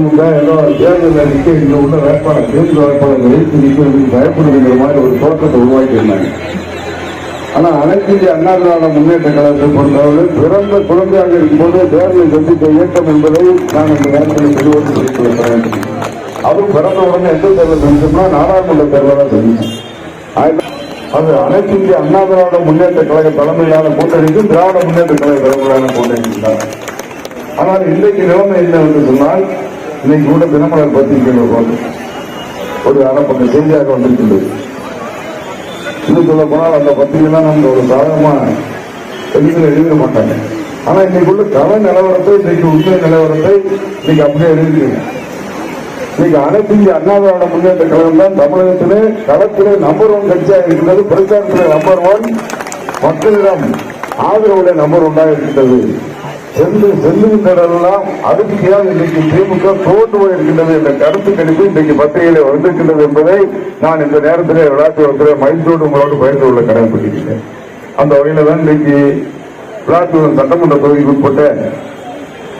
அதிமுக ஏதோ தேர்தல் அறிக்கை இங்க உள்ள வேட்பாளர் தேர்தல் வேட்பாளர் எதிர்த்து நிற்கிறதுக்கு பயப்படுகிற மாதிரி ஒரு தோற்றத்தை உருவாக்கி இருந்தாங்க. ஆனா அனைத்து இந்திய அண்ணா திராவிட முன்னேற்ற கழகத்தை பொறுத்தவரை பிறந்த குழந்தையாக இருக்கும்போது தேர்தலை சந்தித்த இயக்கம் என்பதை நான் இந்த நேரத்தில் தெளிவோடு சொல்லிக் அதுவும் பிறந்த உடனே எந்த தேர்தல் சந்திச்சோம்னா நாடாளுமன்ற தேர்தலாக சந்திச்சோம். அது அனைத்து இந்திய அண்ணா திராவிட முன்னேற்ற கழக தலைமையிலான கூட்டணிக்கும் திராவிட முன்னேற்ற கழக தலைமையிலான கூட்டணி ஆனால் இன்றைக்கு நிலைமை என்ன என்று சொன்னால் இன்னைக்கு கூட தினமலர் பத்திரிகைகள் போது ஒரு அரை பக்க செய்தியாக வந்திருக்கின்றது. இன்னும் சொல்ல போனால் அந்த பத்திரிகைலாம் நமக்கு ஒரு சாதகமா எதுவும் எழுதிட மாட்டாங்க. ஆனா இன்னைக்கு உள்ள நிலவரத்தை இன்னைக்கு உண்மை நிலவரத்தை இன்னைக்கு அப்படியே எழுதிருக்கீங்க இன்னைக்கு அனைத்து இந்திய அண்ணா முன்னேற்ற கழகம் தான் தமிழகத்திலே களத்திலே நம்பர் ஒன் கட்சியாக இருக்கிறது பிரச்சாரத்திலே நம்பர் ஒன் மக்களிடம் ஆதரவுடைய நம்பர் ஒன்றாக இருக்கின்றது சென்று செல்லுகின்றதெல்லாம் அடுக்கியால் இன்றைக்கு திமுக தோற்று போயிருக்கின்றது என்ற கருத்து கணிப்பு இன்றைக்கு பத்திரிகையில வந்திருக்கின்றது என்பதை நான் இந்த நேரத்திலே விளையாட்டு வளர்க்கிற மகிழ்ச்சியோடு உங்களோடு பகிர்ந்து கொள்ள கடமைப்பட்டிருக்கிறேன். அந்த வகையில தான் இன்றைக்கு விளையாட்டு சட்டமன்ற தொகுதிக்கு உட்பட்ட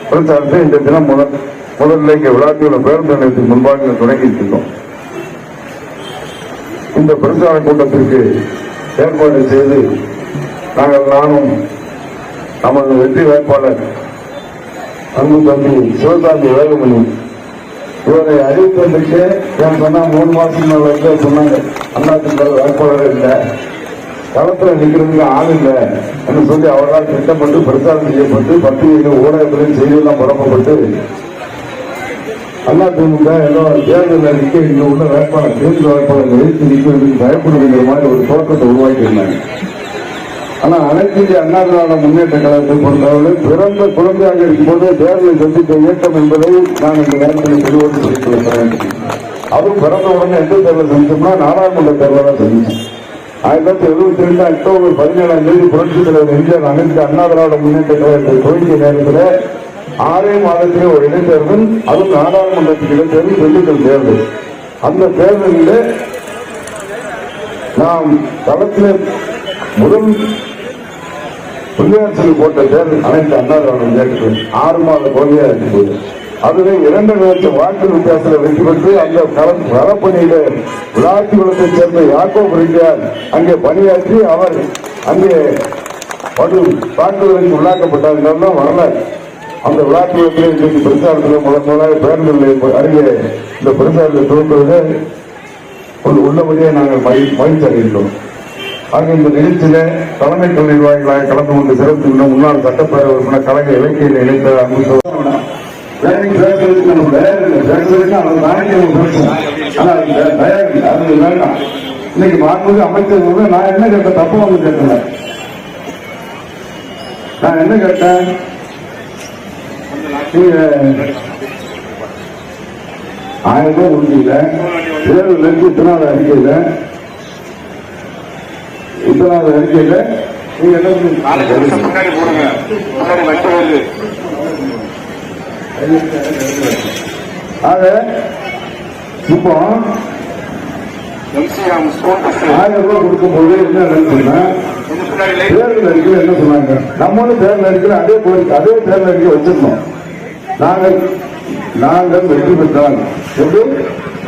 பிரச்சாரத்தை இந்த தினம் முதல் முதல்ல இங்கே விளையாட்டுல பேருந்து நிலையத்துக்கு முன்பாக தொடங்கி இருக்கின்றோம் இந்த பிரச்சார கூட்டத்திற்கு ஏற்பாடு செய்து நாங்கள் நானும் நமது வெற்றி வேட்பாளர் அன்பு தம்பி சிவசாமி வேலுமணி. இவரை அறிவித்ததுக்கு ஏன் சொன்னா மூணு மாசம் வந்து சொன்னாங்க. அண்ணா திமுக வேட்பாளர் இல்லை. களத்தில் நிற்கிறதுக்கு ஆள் இல்லை என்று சொல்லி அவரால் திட்டப்பட்டு பிரச்சாரம் செய்யப்பட்டு பத்திரிகைகள் ஊடகங்களில் செய்தியெல்லாம் பரப்பப்பட்டு அண்ணா திமுக ஏதோ தேர்தலில் நிற்க இங்கே உள்ள வேட்பாளர் தேர்தல் வேட்பாளர் எதிர்த்து நிற்கிறதுக்கு பயப்படுகிற மாதிரி ஒரு தோற்றத்தை உருவாக்கி இருந்தாங்க ஆனா அனைத்து இந்திய அண்ணா திராவிட முன்னேற்ற கழகத்தை பொறுத்தவரை பிறந்த குழந்தையாக இருக்கும்போது தேர்தலை சந்தித்த இயக்கம் என்பதை நான் இந்த நேரத்தில் தெளிவோடு செய்து வருகிறேன் அதுவும் பிறந்த உடனே எந்த தேர்தலை சந்திச்சோம்னா நாடாளுமன்ற தேர்தலாக சந்திச்சோம். ஆயிரத்தி தொள்ளாயிரத்தி எழுபத்தி ரெண்டு அக்டோபர் பதினேழாம் தேதி புரட்சித் தலைவர் எம்ஜிஆர் அனைத்து அண்ணா திராவிட முன்னேற்ற கழகத்தை துவங்கிய நேரத்தில் ஆறே மாதத்திலே ஒரு இடைத்தேர்தல் அதுவும் நாடாளுமன்றத்துக்கு இடைத்தேர்தல் திண்டுக்கல் தேர்தல். அந்த தேர்தலில் நாம் களத்தில் முதல் உள்ளாட்சியில் போட்ட பேர் அனைத்து அண்ணா திராவிட ஆறு மாத கோரியா இருந்தது அதுவே இரண்டு லட்சம் வாக்கு வித்தியாசத்தில் வெற்றி பெற்று அந்த கள- களப்பணியில விளாத்திகுளத்தைச் சேர்ந்த யாக்கோ பிரிட்டியார் அங்கே பணியாற்றி அவர் அங்கே படு தாக்குதலுக்கு உள்ளாக்கப்பட்டார் தான் வரலாறு. அந்த விளாத்திகுளத்தில் இன்றைக்கு பிரச்சாரத்தில் முதல் முதலாக பேருந்துகளில் அருகே இந்த பிரச்சாரத்தை தோன்றுவது உள்ளபடியே நாங்கள் மகிழ்ச்சி அடைகின்றோம் அங்கு இந்த நிகழ்ச்சியில தலைமை துணை நிர்வாகிகளாக கலந்து கொண்டு சிறப்பிக்கின்ற முன்னாள் சட்டப்பேரவை உறுப்பினர் கழக இலக்கிய இணைத்த அன்பு வேலைக்கு பேசுறதுக்கு நம்ம தயார் இல்லை. பேசுறதுக்கு நம்ம ஆனா அது தயார் இல்லை. அது வேண்டாம். இன்னைக்கு மாண்புமிகு அமைச்சர் வந்து நான் என்ன கேட்ட தப்பு வந்து கேட்டேன். நான் என்ன கேட்டேன்? நீங்க ஆயிரம் ரூபாய் உறுதியில தேர்தல் இருக்கு இத்தனாவது அறிக்கையில இத்தனாவது அறிக்கையில நீங்க என்ன ஆக இப்போ ஆயிரம் ரூபாய் கொடுக்கும் போது என்ன நினைச்சுன்னா தேர்தல் அறிக்கையில் என்ன சொன்னாங்க? நம்மளும் தேர்தல் அறிக்கையில் அதே கோரிக்கை அதே தேர்தல் அறிக்கை வச்சிருந்தோம். நாங்கள் நாங்கள் வெற்றி பெற்றால் என்று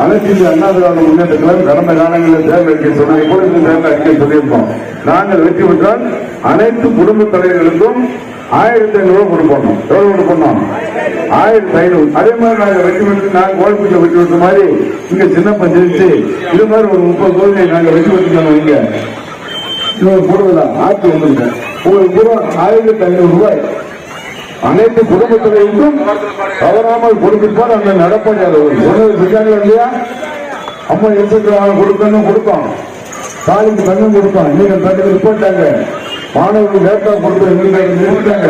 அனைத்து இந்திய அண்ணா திராவிட முன்னேற்ற கடந்த காலங்களில் தேர்தல் அறிக்கை சொன்னாங்க இப்பொழுது தேர்தல் அறிக்கை சொல்லியிருக்கோம் நாங்கள் வெற்றி பெற்றால் அனைத்து குடும்ப தலைவர்களுக்கும் ஆயிரத்தி ஐநூறு கொடுப்போம். எவ்வளவு கொடுப்போம் ஆயிரத்தி ஐநூறு. அதே மாதிரி நாங்கள் வெற்றி பெற்று நாங்கள் கோல்பூஜை வெற்றி பெற்ற மாதிரி இங்க சின்ன பஞ்சாயத்து இது மாதிரி ஒரு முப்பது கோயிலை நாங்கள் வெற்றி பெற்றுக்கணும் இங்க. இன்னொரு கூடுதலா ஆட்சி வந்துருங்க உங்களுக்கு பூரா ஆயிரத்தி ஐநூறு ரூபாய். அனைத்து குடும்பத்தினருக்கும் தவறாமல் கொடுப்பிப்பார் அந்த நடப்பாடு அது சொன்னது செஞ்சாங்க இல்லையா? அம்மா எந்த கொடுக்கணும் கொடுத்தோம் தாலிக்கு தங்கம் கொடுத்தோம் இன்னைக்கு தண்ணி போட்டாங்க மாணவர்கள் லேப்டாப் கொடுத்து எங்களுக்கு நிறுத்திட்டாங்க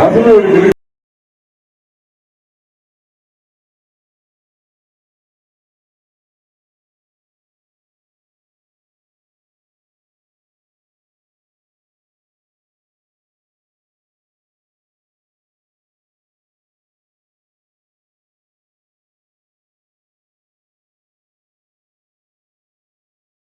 பசங்களுக்கு